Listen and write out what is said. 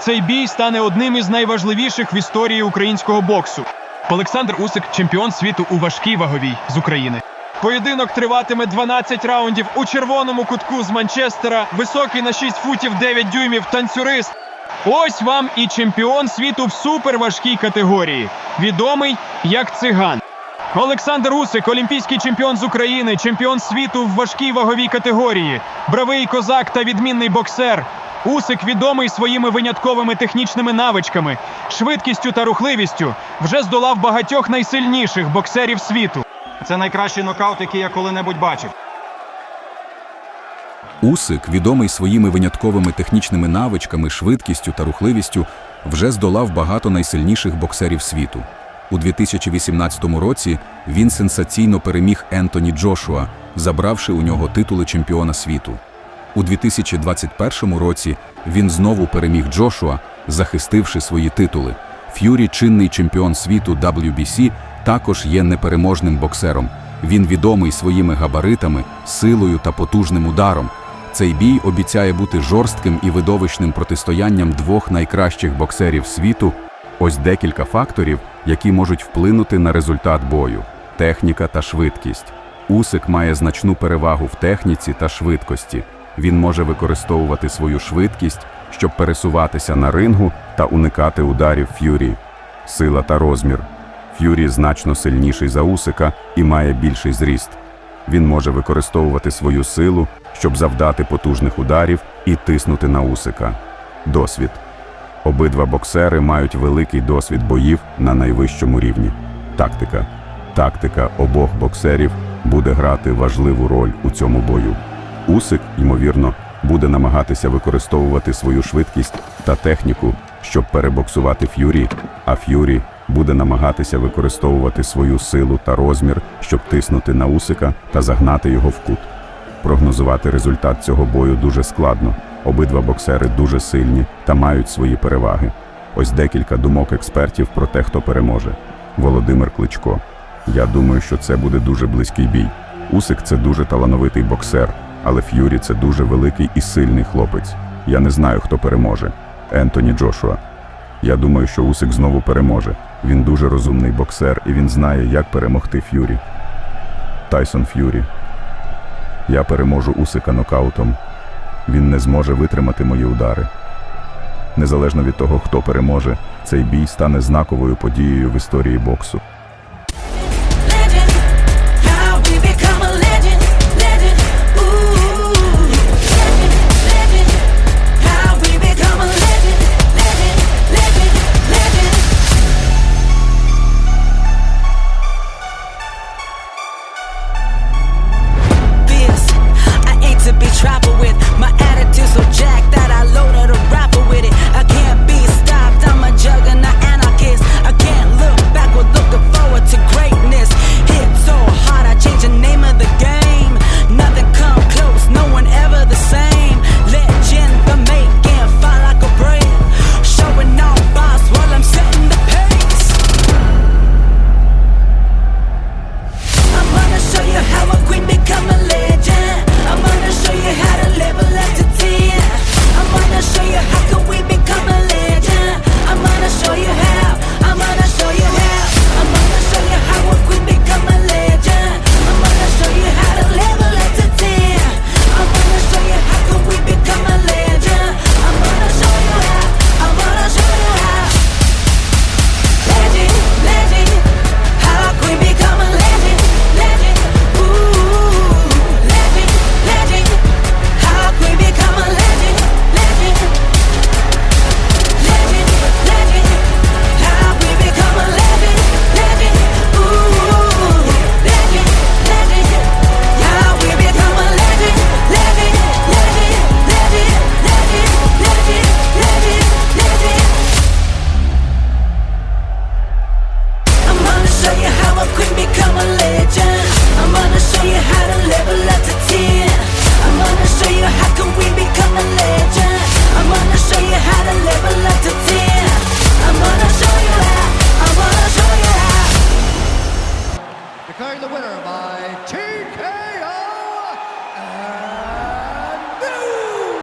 цей бій стане одним із найважливіших в історії українського боксу. Олександр Усик, чемпіон світу у важкій ваговій з України. Поєдинок триватиме 12 раундів у червоному кутку з Манчестера. Високий на 6 футів 9 дюймів танцюрист. Ось вам і чемпіон світу в суперважкій категорії, відомий як циган. Олександр Усик, олімпійський чемпіон з України, чемпіон світу в важкій ваговій категорії, бравий козак та відмінний боксер. Усик відомий своїми винятковими технічними навичками, швидкістю та рухливістю, вже здолав багатьох найсильніших боксерів світу. Це найкращий нокаут, який я коли-небудь бачив. Усик, відомий своїми винятковими технічними навичками, швидкістю та рухливістю, вже здолав багато найсильніших боксерів світу. У 2018 році він сенсаційно переміг Ентоні Джошуа, забравши у нього титули чемпіона світу. У 2021 році він знову переміг Джошуа, захистивши свої титули. Ф'юрі, чинний чемпіон світу WBC, також є непереможним боксером. Він відомий своїми габаритами, силою та потужним ударом. Цей бій обіцяє бути жорстким і видовищним протистоянням двох найкращих боксерів світу. Ось декілька факторів, які можуть вплинути на результат бою: техніка та швидкість. Усик має значну перевагу в техніці та швидкості. Він може використовувати свою швидкість, щоб пересуватися на рингу та уникати ударів Ф'юрі. Сила та розмір. Ф'юрі значно сильніший за Усика і має більший зріст. Він може використовувати свою силу, щоб завдати потужних ударів і тиснути на Усика. Досвід. Обидва боксери мають великий досвід боїв на найвищому рівні. Тактика. Тактика обох боксерів буде грати важливу роль у цьому бою. Усик, ймовірно, буде намагатися використовувати свою швидкість та техніку, щоб перебоксувати Ф'юрі, а Ф'юрі буде намагатися використовувати свою силу та розмір, щоб тиснути на Усика та загнати його в кут. Прогнозувати результат цього бою дуже складно. Обидва боксери дуже сильні та мають свої переваги. Ось декілька думок експертів про те, хто переможе. Володимир Кличко. Я думаю, що це буде дуже близький бій. Усик це дуже талановитий боксер, але Ф'юрі це дуже великий і сильний хлопець. Я не знаю, хто переможе. Ентоні Джошуа. Я думаю, що Усик знову переможе. Він дуже розумний боксер і він знає, як перемогти Ф'юрі. Тайсон Ф'юрі. Я переможу Усика нокаутом. Він не зможе витримати мої удари. Незалежно від того, хто переможе, цей бій стане знаковою подією в історії боксу.